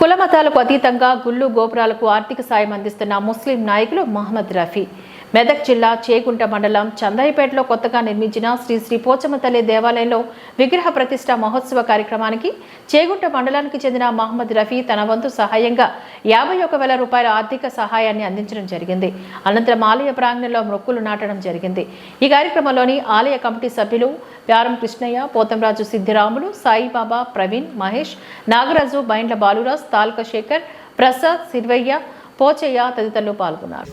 కుల మతాలకు అతీతంగా గుళ్ళు గోపురాలకు ఆర్థిక సాయం అందిస్తున్న ముస్లిం నాయకులు మహమ్మద్ రఫీ. మెదక్ జిల్లా చేగుంట మండలం చందాయిపేటలో కొత్తగా నిర్మించిన శ్రీ శ్రీ పోచమ్మ తల్లి దేవాలయంలో విగ్రహ ప్రతిష్ట మహోత్సవ కార్యక్రమానికి చేగుంట మండలానికి చెందిన మహమ్మద్ రఫీ తన వంతు సహాయంగా యాభై ఒక వేల రూపాయల ఆర్థిక సహాయాన్ని అందించడం జరిగింది. అనంతరం ఆలయ ప్రాంగణంలో మొక్కులు నాటడం జరిగింది. ఈ కార్యక్రమంలోని ఆలయ కమిటీ సభ్యులు ప్యారం కృష్ణయ్య పోతంరాజు సిద్ధిరాములు సాయిబాబా ప్రవీణ్ మహేష్ నాగరాజు బైండ్ల బాలురాజ్ తాల్క శేఖర్ ప్రసాద్ సిర్వయ్య పోచయ్య తదితరులు పాల్గొన్నారు.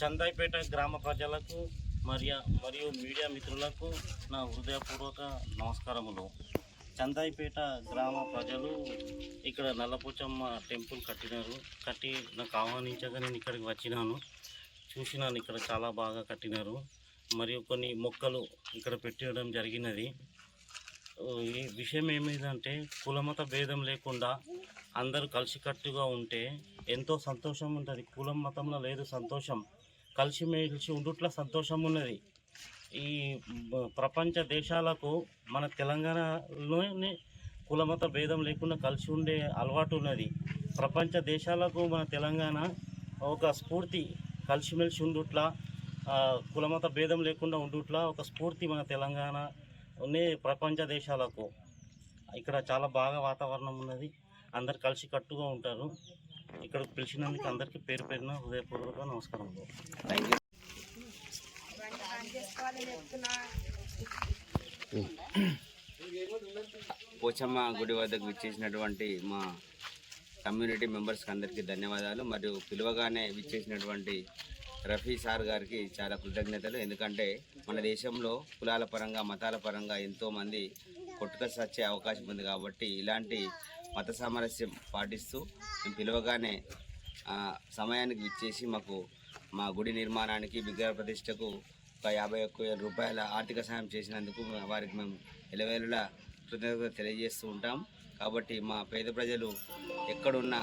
చందాయిపేట గ్రామ ప్రజలకు మరియు మరియు మీడియా మిత్రులకు నా హృదయపూర్వక నమస్కారములు. చందాయిపేట గ్రామ ప్రజలు ఇక్కడ నల్లపోచమ్మ టెంపుల్ కట్టినారు. కట్టి నాకు ఆహ్వానించగా నేను ఇక్కడికి వచ్చినాను. చూసినాను ఇక్కడ చాలా బాగా కట్టినారు. మరియు కొన్ని మొక్కలు ఇక్కడ పెట్టడం జరిగినది. ఈ విషయం ఏమిటంటే కులమత భేదం లేకుండా అందరూ కలిసికట్టుగా ఉంటే ఎంతో సంతోషం ఉంటుంది. కులం మతంలో లేదు సంతోషం. కలిసిమెలిసి ఉండుట్ల సంతోషం ఉన్నది. ఈ ప్రపంచ దేశాలకు మన తెలంగాణలోని కులమత భేదం లేకుండా కలిసి ఉండే అలవాటు ఉన్నది. ప్రపంచ దేశాలకు మన తెలంగాణ ఒక స్ఫూర్తి కలిసిమెలిసి ఉండుట్ల కులమత భేదం లేకుండా ఉండుట్ల ఒక స్ఫూర్తి మన తెలంగాణ ఉండే ప్రపంచ దేశాలకు. ఇక్కడ చాలా బాగా వాతావరణం ఉన్నది. అందరు కలిసి కట్టుగా ఉంటారు. ఇక్కడ పిలిచినందుకు అందరికీ పేరు పేరున హృదయపూర్వక నమస్కారం. పోచమ్మ గుడి వద్దకు విచ్చేసినటువంటి మా కమ్యూనిటీ మెంబర్స్కి అందరికీ ధన్యవాదాలు. మరియు పిలువగానే విచ్చేసినటువంటి రఫీ సార్ గారికి చాలా కృతజ్ఞతలు. ఎందుకంటే మన దేశంలో కులాల పరంగా మతాల పరంగా ఎంతోమంది కొట్టుకసి సచ్చే అవకాశం ఉంది కాబట్టి ఇలాంటి మత సామరస్యం పాటిస్తూ మేము పిలువగానే సమయానికి విచ్చేసి మాకు మా గుడి నిర్మాణానికి విగ్రహ ప్రతిష్టకు ఒక యాభై ఒక్క వేల రూపాయల ఆర్థిక సాయం చేసినందుకు వారికి మేము ఎలవేలులా కృతజ్ఞత తెలియజేస్తూ ఉంటాం. కాబట్టి మా పేద ప్రజలు ఎక్కడున్నా